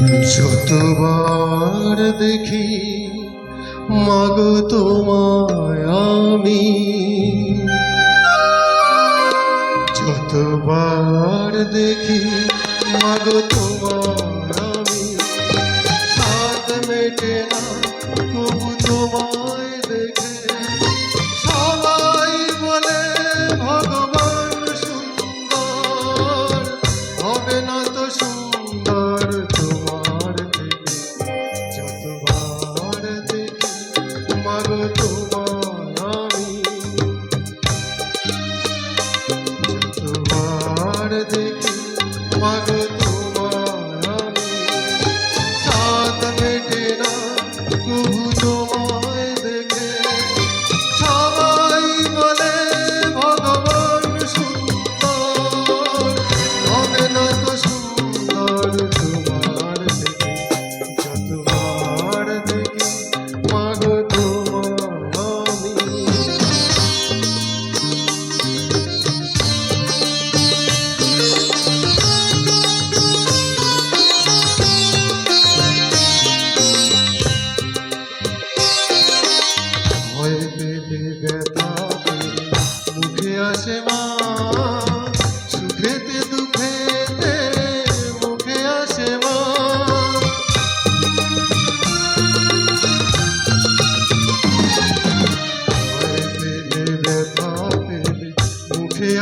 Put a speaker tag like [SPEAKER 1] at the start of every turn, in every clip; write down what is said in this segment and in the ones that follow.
[SPEAKER 1] যতবার দেখি মাগো তোমায় আমি। যতবার দেখি মাগো তোমায়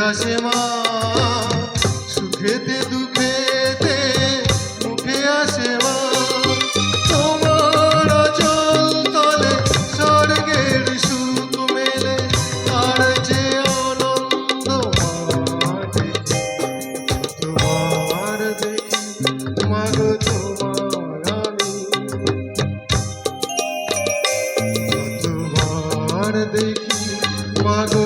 [SPEAKER 1] আসে মা সুখেতে, দুঃখেতে মুখে আসে মা তোমার অচল তলে স্বর্গের সুখ মেলে আর যে আনন্দ মাঝে। তোমার দেখি মাগো তোমার আমি যতবার দেখি, মাগো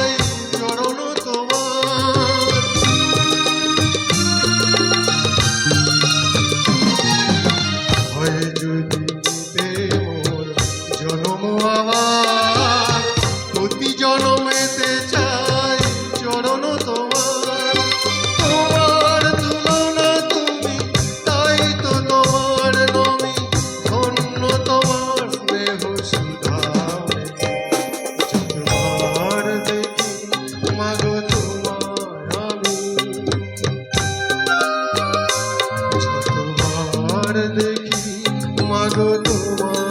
[SPEAKER 1] জনমেতে চাই, চরণ তোমার। তোমার তুলনা তুমি, তাই তো তোমার নমি। ধন্য তোমার স্নেহ সুধা যতবার দেখি, মাগো তোমায় আমি। যতবার দেখি, মাগো তোমায়